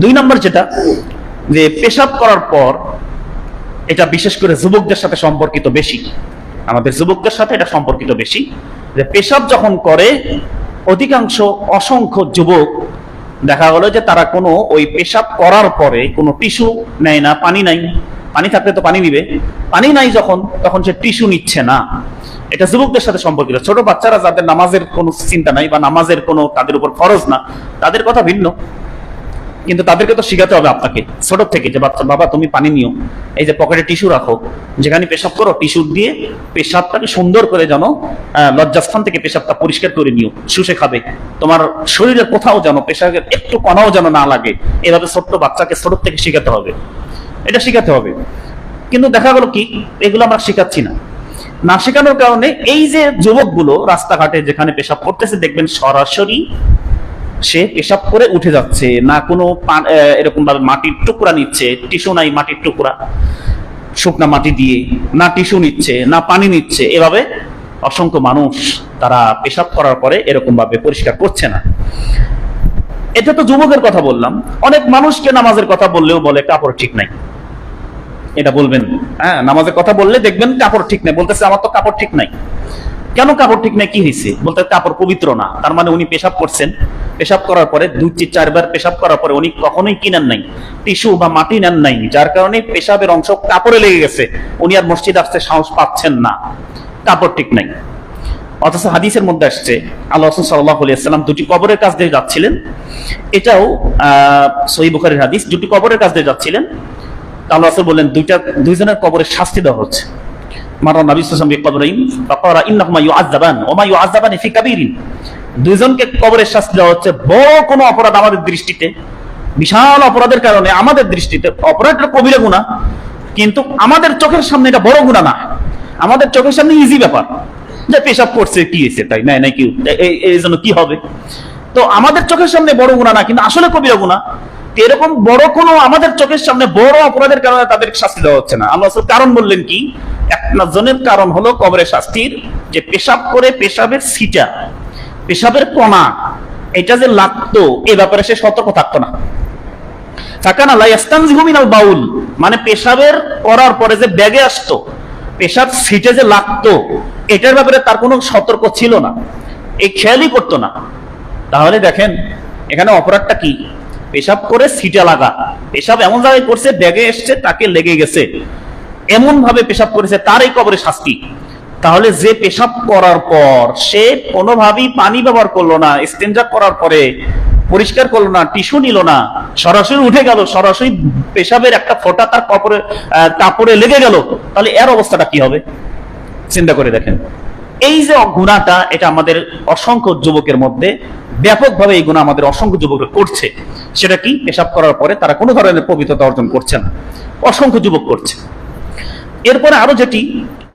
দুই নম্বর যেটা, যে পেশাব করার পর এটা বিশেষ করে যুবকদের সাথে সম্পর্কিত বেশি। আমাদের যুবকদের সাথে এটা সম্পর্কিত বেশি। যে পেশাব যখন করে, অধিকাংশ অসংখ্য যুবক দেখা গেল যে তারা কোনো ওই পেশাব করার পরে কোনো টিস্যু নেয় না, পানি নাই। পানি থাকলে তো পানি নিবে। পানি নাই যখন, তখন সে টিস্যু নিচ্ছে না। এটা যুবকদের সাথে সম্পর্কিত। ছোট বাচ্চারা যাদের নামাজের কোনো চিন্তা নাই বা নামাজের কোনো তাদের উপর ফরজ না, তাদের কথা ভিন্ন। কিন্তু তাদেরকে তো শিখাতে হবে আপনাকে, ছোট থেকে যে বাচ্চা, বাবা, তুমি পানি নিও, এই যে পকেটে টিস্যু রাখো, যেখানে পেশাব করো, টিস্যু দিয়ে পেশাবটাকে সুন্দর করে যেন লজ্জাস্থান থেকে পেশাবটা পরিষ্কার করে নিও, শুষে খাবে। তোমার শরীরের কোথাও যেন, পেশাবের একটু কণাও যেন না লাগে, এভাবে ছোট্ট বাচ্চাকে ছোট থেকে শিখাতে হবে। এটা শিখাতে হবে। কিন্তু দেখা গেলো কি, এগুলো আমরা শিখাচ্ছি না। না শেখানোর কারণে এই যে যুবকগুলো রাস্তাঘাটে যেখানে পেশাব করতেছে, দেখবেন সরাসরি সে পেশাব করে উঠে যাচ্ছে, না কোনো এরকম ভাবে মাটির টুকরা নিচ্ছে, টিস্যু নাই মাটির টুকরা, শুকনা মাটি দিয়ে, না টিস্যু নিচ্ছে, না পানি নিচ্ছে, এভাবে অসংখ্য মানুষ তারা পেশাব করার পরে এরকম ভাবে পরিষ্কার করছে না। এটা তো যুবকের কথা বললাম, অনেক মানুষকে নামাজের কথা বললেও বলে কাপড় ঠিক নাই। এটা বলবেন হ্যাঁ নামাজের কথা বললে দেখবেন কাপড় ঠিক নাই, বলতেছে আমার তো কাপড় ঠিক নাই। কেন কাপড় ঠিক নাই? কি হয়েছে বলতে কাপড় পবিত্র না। তার মানে উনি পেশাব করছেন। পেশাব করার পরে দুই চারবার পেশাব করার পরে উনি কখনোই কিনেন নাই। টিস্যু বা মাটি নেন নাই। যার কারণে পেশাবের অংশ কাপড়ে লেগে গেছে। উনি আর মসজিদ আসতে সাহস পাচ্ছেন না। কাপড় ঠিক নাই। অথচ হাদিসের মধ্যে আসছে, আল্লাহ রসুল দুটি কবরের কাছ দিয়ে যাচ্ছিলেন। এটাও সহি বুখারের হাদিস, দুটি কবরের কাছ দিয়ে যাচ্ছিলেন। আল্লাহ বললেন, দুইটা, দুইজনের কবরের শাস্তি দেওয়া হচ্ছে। নবী ইউআযাবান মা ইউআযাবান ফি কাবীরিন। দুইজনকে কবরের শাস্তি দেওয়া হচ্ছে বড় কোনো অপরাধ আমাদের দৃষ্টিতে, বিশাল অপরাধের কারণে আমাদের দৃষ্টিতে। অপরাধটা গুনাহ, কিন্তু আমাদের চোখের সামনে এটা বড় গুনাহ না। আমাদের চোখের সামনে ইজি ব্যাপার। যে পেশাব করছে, কি হয়েছে, তাই নাই নাই, কি এই জন্য কি হবে? তো আমাদের চোখের সামনে বড় গুণা না, কিন্তু আসলে কবিরা গুণা এরকম বড় কোনো আমাদের চোখের সামনে বড় অপরাধের কারণে তাদের শাস্তি দেওয়া হচ্ছে না। আল্লাহ কারণ বললেন কি? একজনের কারণ হলো কবরের শাস্তির যে পেশাব করে পেশাবের সিটা পেশাবের কণা, এটা যে লাগতো, এ ব্যাপারে সে সতর্ক থাকতো না। ফাকানা লা ইয়াস্তানজিহু মিনাল বাউল মানে পেশাবের করার পরে যে ব্যাগে আসতো, পেশাব সিটে যে লাগতো, এটার ব্যাপারে তার কোনো সতর্ক ছিল না এই খেয়ালই করতো না। তাহলে দেখেন, এখানে অপরাধটা কি? পেশাব করে সিটে লাগা, পেশাব এমন জায়গায় করছে, ব্যাগে এসছে, তাকে লেগে গেছে। এমন ভাবে পেশাব করেছে, তারই কবরে শাস্তি। তাহলে যে পেশাব করার পর সে কোনোভাবেই পানি ব্যবহার করল না স্টেঞ্জা করার পরে পরিষ্কার করল না, টিস্যু নিল না, সরাসরি উঠে গেল, সরাসরি পেশাবের একটা ফোঁটা তার কপরে কাপড়ে লেগে গেল। তাহলে এর অবস্থাটা কি হবে? চিন্তা করে দেখেন। এই যে গুণাটা, এটা আমাদের অসংখ্য যুবকের মধ্যে ব্যাপকভাবে এই গুণা আমাদের অসংখ্য যুবক করছে। সেটা কি? পেশাব করার পরে তারা কোনো ধরনের পবিত্রতা অর্জন করছে না। অসংখ্য যুবক করছে। এরপরে আরও যেটি